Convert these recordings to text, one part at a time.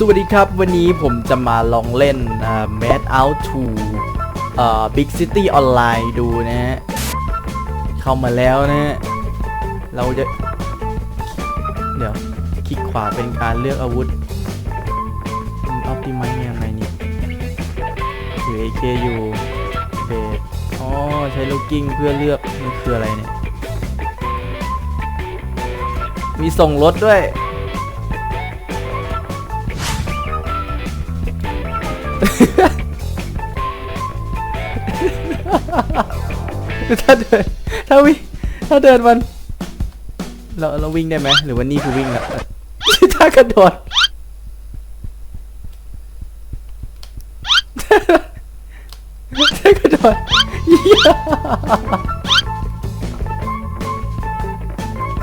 สวัสดีครับ วันนี้ผมจะมาลองเล่นอ่า Mad Out to เอ่อ Big City Online ดูนะฮะ เข้ามาแล้วนะฮะ เราจะ เดี๋ยว คลิกขวาเป็นการเลือกอาวุธออปติไมยังไงนี่ถือ AK อยู่เบสอ๋อ ใช้ลูกกิ้งเพื่อเลือกมันคืออะไรเนี่ย มีส่งรถด้วย ถ้าเดินถ้าวิ่งถ้าเดินมัน เราเราวิ่งได้ไหมหรือว่านี่คือวิ่งแล้วถ้ากระโดดถ้ากระโดด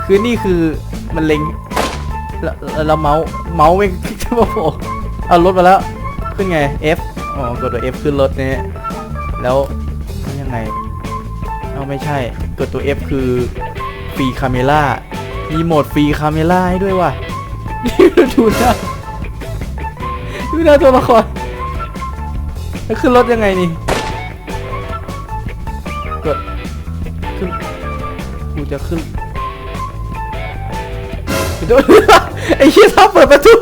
คือนี่คือมันเล็งแล้วแล้วแล้วเมาส์เมาส์ไม่จะมาโผล่เอารถมาแล้ว ขึ้นไง F อ๋อกดตัว F ขึ้นรถเนี่ยแล้ว ไงเอาไม่ใช่กดตัว F คือฟรีคาเมล่ามีโหมดฟรีคาเมล่าให้ด้วยว่ะดูหน้าดูหน้าตัวละครแล้วขึ้นรถยังไงนี่กดขึ้นกูจะขึ้นโดนไอ้เหี้ยท้าเปิดประตู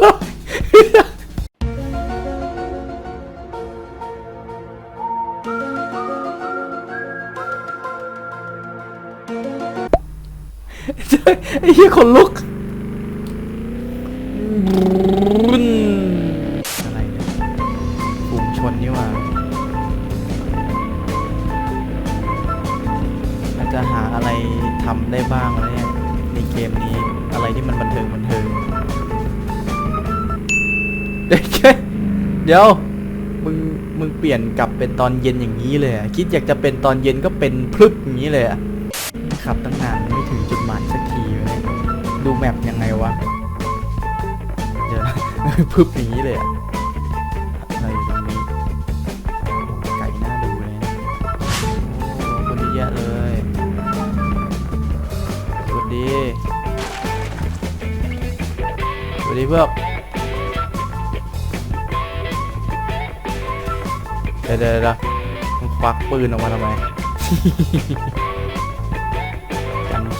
ไอ้เหี้ยขนลุกอะไรเนี่ยฝูงชนนี่หว่าอาจจะหาอะไรทำได้บ้างแล้วเนี่ยในเกมนี้อะไรที่มันบันเทิงบันเทิงเดี๋ยวแค่เดี๋ยวมึงมึงเปลี่ยนกลับเป็นตอนเย็นอย่างนี้เลยอะคิดอยากจะเป็นตอนเย็นก็เป็นพลึบอย่างนี้เลยอะ ขับตั้งนานไม่ถึงจุดหมายสักทีเนี่ยดูแมปยังไงวะ เดี๋ยวนะพึบอย่างนี้เลยอะอะไรตรงนี้ไก่น่าดูเลยนะโอ้คนเยอะเลยสวัสดีสวัสดีเพื่อนเดี๋ยวเดี๋ยวเดควักปืนออกมาทำไม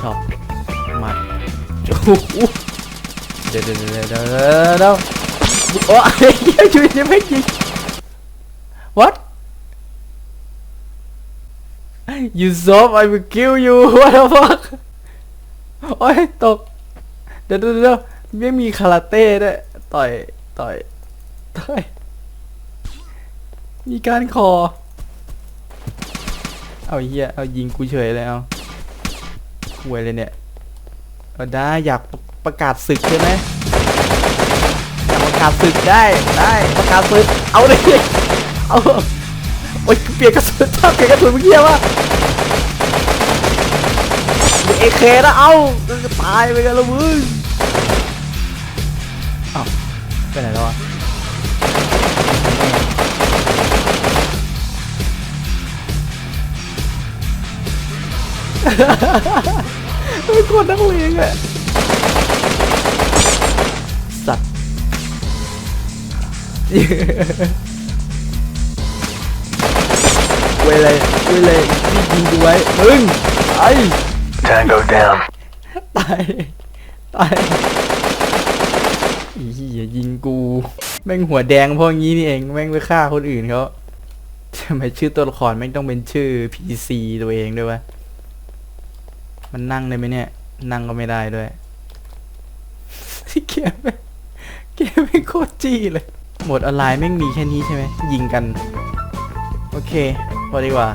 ช็อปหมัดโอ้โหเดี๋ยวเดี๋ยวเดี๋ยวเดี๋ยวเดี๋ยวเดี๋ยวโอ้ยเหี้ยชีวิตยังไม่ยิง what you stop I will kill you what the fuck โอ้ยตก เดี๋ยวเดี๋ยวเดี๋ยวไม่มีคาราเต้ด้วยต่อยต่อยต่อยมีการคอ เอาเฮียเอายิงกูเฉยเลยเอา หวยเลยเนี่ยเอาได้อยากประประกาศศึกใช่ไหมอยากประกาศศึกได้ได้ประกาศศึกเอาเลยเอาโอ๊ยเปลี่ยนกระสุนถ้าเปลี่ยนกระสุนเมื่อกี้ว่าเอเคนะเอาตายไปกันและมึงเอ้าไปไหนแล้วอะ ไม่กดนักเลงอะสัตว์เว้ยเลยเว้ยเลยนี่ยิงกูไว้มึงไอ้ Tango down. ตายตายอีเหี้ยยิงกู แม่งหัวแดงเพราะงี้นี่เอง แม่งไปฆ่าคนอื่นเขาทำไมชื่อตัวละครแม่งต้องเป็นชื่อ PC ตัวเองด้วยวะ มันนั่งได้ไหมเนี่ย นั่งก็ไม่ได้ด้วยเกมเกมแม่โคตรจี้เลยหมดออนไลน์แม่งมีแค่นี้ใช่ไหมยิงกัน โอเค พอดีกว่า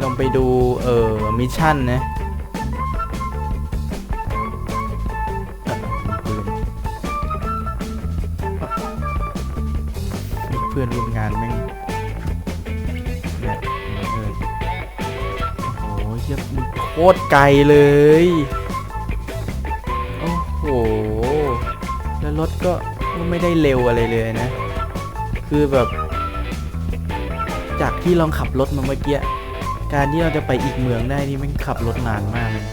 ลองไปดู เอ่อ มิชชั่นนะเพื่อนร่วมงานแม่ง เยอะมันโคตรไกลเลย โอ้โห แล้วรถก็ไม่ได้เร็วอะไรเลยนะ คือแบบ จากที่ลองขับรถมาเมื่อกี้ การที่เราจะไปอีกเมืองได้นี่มันขับรถนานมากเลย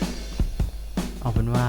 เอาเป็นว่า